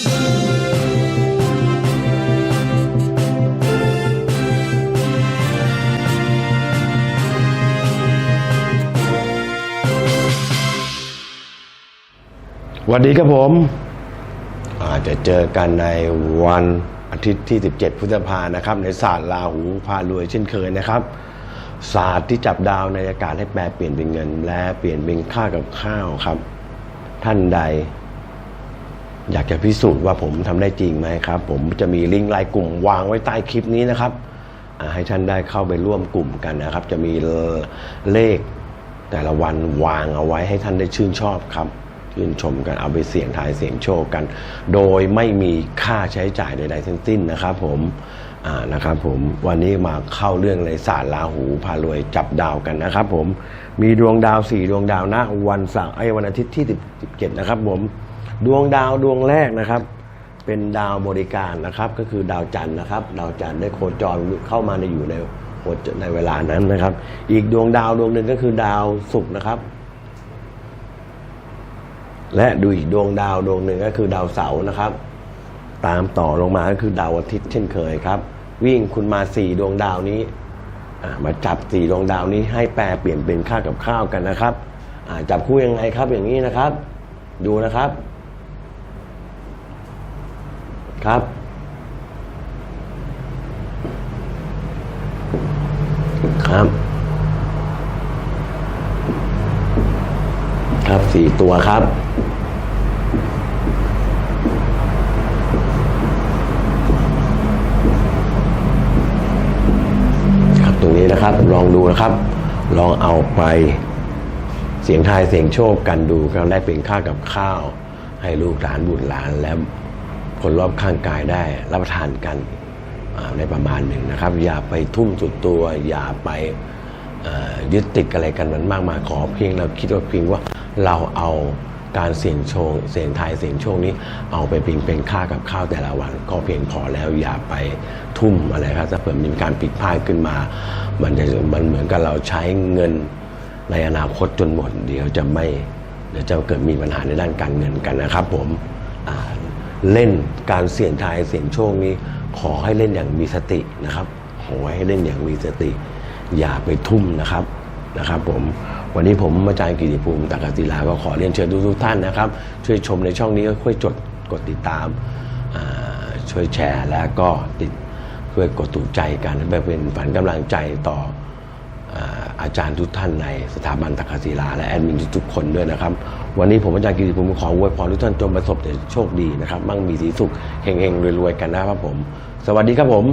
สวัสดีครับผม อาจจะเจอกันในวันอาทิตย์ที่ 17 พฤษภานะครับ ในศาสตร์ลาหูพารวยเช่นเคยนะครับศาสตร์ที่จับดาวในอากาศให้แปลเปลี่ยนเป็นเงิน และเปลี่ยนเป็นค่ากับข้าวครับ ท่านใด อยากจะพิสูจน์ว่าผมทำได้จริงไหมครับ ผมจะมีลิงก์ไลน์กลุ่มวางไว้ใต้คลิปนี้นะครับ ให้ท่านได้เข้าไปร่วมกลุ่มกันนะครับ จะมีเลขแต่ละวันวางเอาไว้ให้ท่านได้ชื่นชอบครับชื่นชมกันเอาไปเสี่ยงทายเสี่ยงโชคกัน โดยไม่มีค่าใช้จ่ายใดๆทั้งสิ้นนะครับ ผมนะครับผมวันนี้มาเข้าเรื่องในศาสตร์ลาหูพารวยจับดาวกันนะครับ ผมมีดวงดาวสี่ดวงดาวนะวันเสาร์ไอ้วันอาทิตย์ที่ 17 นะครับผม ดวงดาวดวงแรกนะครับ เป็นดาวบริการนะครับ ก็คือดาวจันทร์นะครับ ดาวจันทร์ได้โคจรเข้ามาในอยู่ในโคในเวลานั้นนะครับ อีกดวงดาวดวงหนึ่งก็คือดาวศุกร์นะครับ และดูอีกดวงดาวดวงหนึ่งก็คือดาวเสาร์นะครับ ตามต่อลงมาก็คือดาวอาทิตย์เช่นเคยครับ วิ่งคุณมาสี่ดวงดาวนี้มาจับสี่ดวงดาวนี้ให้แปลเปลี่ยนเป็นค่ากับข้าวกันนะครับจับคู่ยังไงครับอย่างนี้นะครับ ดูนะครับ ครับ ครับ ครับสี่ตัวครับ ครับตรงนี้นะครับ ลองดูนะครับ ลองเอาไปเสียงทายเสียงโชคกันดูกันได้เป็นค่ากับข้าว ให้ลูกหลานบุตรหลานและ คนรอบข้างกายได้รับประทานกันในประมาณหนึ่งนะครับ อย่าไปทุ่มสุดตัว อย่าไปยึดติดอะไรกันมันมากมายขอเพียงเราคิดว่าเพียงว่าเราเอาการเสี่ยงโชคเสี่ยงทายเสี่ยงโชคนี้ เอาไปเป็นเป็นค่ากับข้าวแต่ละวัน ก็เพียงพอแล้วอย่าไปทุ่มอะไรครับถ้าเผื่อมีการผิดพลาดขึ้นมา มันจะมันเหมือนกับเราใช้เงินในอนาคตจนหมด เดี๋ยวจะไม่เดี๋ยวจะเกิดมีปัญหาในด้านการเงินกันนะครับ ผม เล่นการเสี่ยงทายเสี่ยงโชคนี้ ขอให้เล่นอย่างมีสตินะครับ ขอให้เล่นอย่างมีสติ อย่าไปทุ่มนะครับนะครับผมวันนี้ผมอาจารย์กิติภูมิตากศิลาก็ขอเรียนเชิญทุกท่านนะครับ ช่วยชมในช่องนี้ก็ช่วยจดกดติดตามช่วยแชร์แล้วก็ติดช่วยกดถูกใจกันเพื่อเป็นฝันกำลังใจต่ออ อาจารย์ทุกท่านในสถาบันตักศิลาและแอดมินทุกๆคนด้วยนะครับ วันนี้ผมอาจารย์กิติภูมิขออวยพรทุกท่านจงประสบแต่โชคดีนะครับมั่งมีสีสุขเฮงๆรวยๆกันนะครับผม สวัสดีครับผม